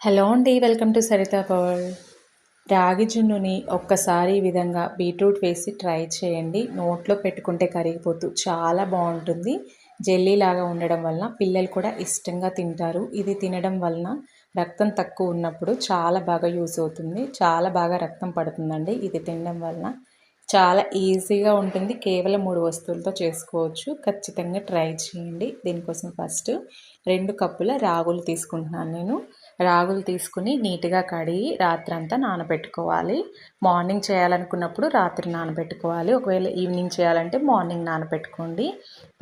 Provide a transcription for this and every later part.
Hello అండి welcome to Saritha power. రాగి జున్నుని ఒక్కసారి ఈ విధంగా బీట్రూట్ వేసి ట్రై చేయండి. నోట్లో పెట్టుకుంటే కరిగిపోతూ చాలా బాగుంటుంది. జెల్లీలాగా ఉండడం వలన పిల్లలు కూడా ఇష్టంగా తింటారు. ఇది తినడం వలన రక్తం తక్కువ ఉన్నప్పుడు చాలా బాగా యూస్ అవుతుంది. చాలా బాగా రక్తం పడుతుందండి. ఇది తినడం వలన చాలా ఈజీగా ఉంటుంది. కేవలం మూడు వస్తువులతో చేసుకోవచ్చు. ఖచ్చితంగా ట్రై చేయండి. దీనికోసం ఫస్ట్ రెండు కప్పుల రాగులు తీసుకుంటున్నాను నేను. రాగులు తీసుకుని నీట్గా కడిగి రాత్రంతా నానబెట్టుకోవాలి. మార్నింగ్ చేయాలనుకున్నప్పుడు రాత్రి నానబెట్టుకోవాలి. ఒకవేళ ఈవినింగ్ చేయాలంటే మార్నింగ్ నానబెట్టుకోండి.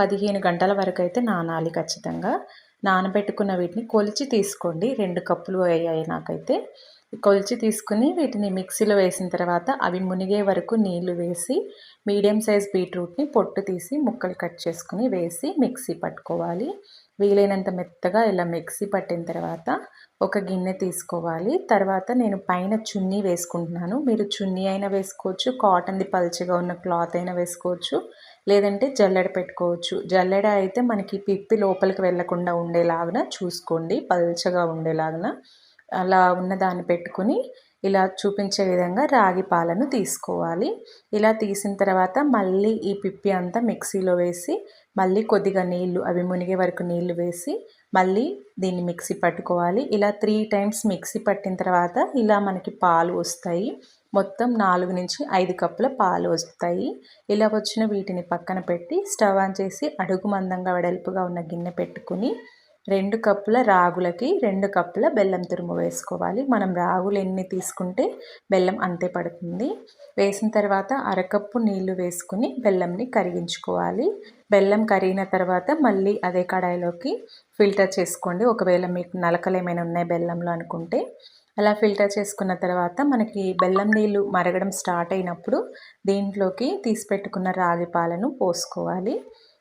పదిహేను గంటల వరకు అయితే నానాలి ఖచ్చితంగా. నానబెట్టుకున్న వీటిని కొలిచి తీసుకోండి. రెండు కప్పులు అయ్యాయి నాకైతే. కొలిచి తీసుకుని వీటిని మిక్సీలో వేసిన తర్వాత అవి మునిగే వరకు నీళ్ళు వేసి మీడియం సైజ్ బీట్రూట్ని పొట్టు తీసి ముక్కలు కట్ చేసుకుని వేసి మిక్సీ పట్టుకోవాలి. వీలైనంత మెత్తగా ఇలా మిక్సీ పట్టిన తర్వాత ఒక గిన్నె తీసుకోవాలి. తర్వాత నేను పైన చున్నీ వేసుకుంటున్నాను. మీరు చున్నీ అయినా వేసుకోవచ్చు కాటన్ది పల్చగా ఉన్న క్లాత్ అయినా వేసుకోవచ్చు లేదంటే జల్లెడ పెట్టుకోవచ్చు. జల్లెడ అయితే మనకి పిప్పి లోపలికి వెళ్ళకుండా ఉండేలాగా చూసుకోండి. పల్చగా ఉండేలాగా అలా ఉన్న దాన్ని పెట్టుకుని ఇలా చూపించే విధంగా రాగి పాలను తీసుకోవాలి. ఇలా తీసిన తర్వాత మళ్ళీ ఈ పిప్పి అంతా మిక్సీలో వేసి మళ్ళీ కొద్దిగా నీళ్ళు అవి మునిగే వరకు నీళ్ళు వేసి మళ్ళీ దీన్ని మిక్సీ పట్టుకోవాలి. ఇలా త్రీ టైమ్స్ మిక్సీ పట్టిన తర్వాత ఇలా మనకి పాలు వస్తాయి. మొత్తం నాలుగు నుంచి ఐదు కప్పుల పాలు వస్తాయి. ఇలా వచ్చిన వీటిని పక్కన పెట్టి స్టవ్ ఆన్ చేసి అడుగు మందంగా వెడల్పుగా ఉన్న గిన్నె పెట్టుకుని రెండు కప్పుల రాగులకి రెండు కప్పుల బెల్లం తురుము వేసుకోవాలి. మనం రాగులు ఎన్ని తీసుకుంటే బెల్లం అంతే పడుతుంది. వేసిన తర్వాత అరకప్పు నీళ్ళు వేసుకుని బెల్లంని కరిగించుకోవాలి. బెల్లం కరిగిన తర్వాత మళ్ళీ అదే కడాయిలోకి ఫిల్టర్ చేసుకోండి. ఒకవేళ మీకు నలకలు ఏమైనా ఉన్నాయి బెల్లంలో అనుకుంటే. అలా ఫిల్టర్ చేసుకున్న తర్వాత మనకి బెల్లం నీళ్ళు మరగడం స్టార్ట్ అయినప్పుడు దీంట్లోకి తీసి పెట్టుకున్న రాగి పాలను పోసుకోవాలి.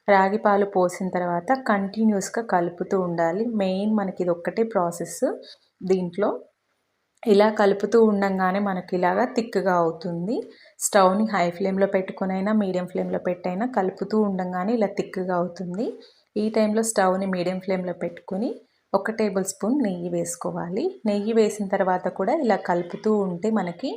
రాగి పాలు పోసిన తర్వాత కంటిన్యూస్గా కలుపుతూ ఉండాలి. మెయిన్ మనకి ఇది ఒక్కటే ప్రాసెస్ దీంట్లో. ఇలా కలుపుతూ ఉండంగానే మనకి ఇలాగా థిక్గా అవుతుంది. స్టవ్ని హై ఫ్లేమ్లో పెట్టుకునైనా మీడియం ఫ్లేమ్లో పెట్టైనా కలుపుతూ ఉండంగానే ఇలా థిక్గా అవుతుంది. ఈ టైంలో స్టవ్ని మీడియం ఫ్లేమ్లో పెట్టుకుని ఒక టేబుల్ స్పూన్ నెయ్యి వేసుకోవాలి. నెయ్యి వేసిన తర్వాత కూడా ఇలా కలుపుతూ ఉంటే మనకి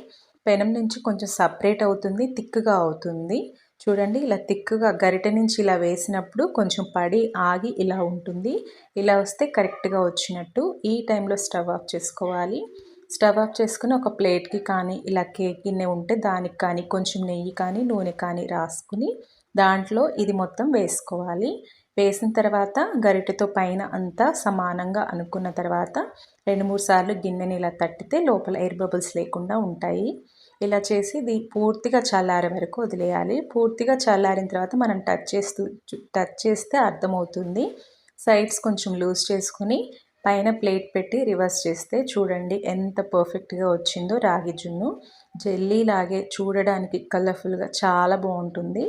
పెనం నుంచి కొంచెం సపరేట్ అవుతుంది థిక్గా అవుతుంది. చూడండి ఇలా తిక్కుగా గరిట నుంచి ఇలా వేసినప్పుడు కొంచెం పడి ఆగి ఇలా ఉంటుంది. ఇలా వస్తే కరెక్ట్గా వచ్చినట్టు ఈ టైంలో స్టవ్ ఆఫ్ చేసుకోవాలి. స్టవ్ ఆఫ్ చేసుకుని ఒక ప్లేట్కి కానీ ఇలా కేక్ గిన్నె ఉంటే దానికి కానీ కొంచెం నెయ్యి కానీ నూనె కానీ రాసుకుని దాంట్లో ఇది మొత్తం వేసుకోవాలి. వేసిన తర్వాత గరిటెతో పైన అంతా సమానంగా అనుకున్న తర్వాత రెండు మూడు సార్లు గిన్నెని ఇలా తట్టితే లోపల ఎయిర్ బబుల్స్ లేకుండా ఉంటాయి. ఇలా చేసి ఇది పూర్తిగా చల్లారే వరకు వదిలేయాలి. పూర్తిగా చల్లారిన తర్వాత మనం టచ్ చేస్తూ టచ్ చేస్తే అర్థమవుతుంది. సైడ్స్ కొంచెం లూజ్ చేసుకుని పైన ప్లేట్ పెట్టి రివర్స్ చేస్తే చూడండి ఎంత పర్ఫెక్ట్గా వచ్చిందో రాగి జున్ను. జెల్లీ లాగే చూడడానికి కలర్ఫుల్గా చాలా బాగుంటుంది.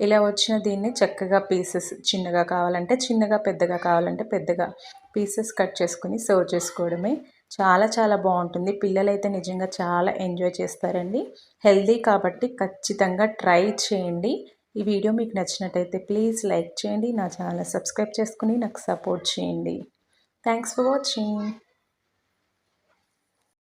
ఇలా వచ్చిన దీన్ని చక్కగా పీసెస్ చిన్నగా కావాలంటే చిన్నగా పెద్దగా కావాలంటే పెద్దగా పీసెస్ కట్ చేసుకుని సర్వ్ చేసుకోవడమే. చాలా చాలా బాగుంటుంది. పిల్లలైతే నిజంగా చాలా ఎంజాయ్ చేస్తారండి. హెల్దీ కాబట్టి ఖచ్చితంగా ట్రై చేయండి. ఈ వీడియో మీకు నచ్చినట్టయితే ప్లీజ్ లైక్ చేయండి. నా ఛానల్ సబ్స్క్రైబ్ చేసుకుని నాకు సపోర్ట్ చేయండి. Thanks for watching.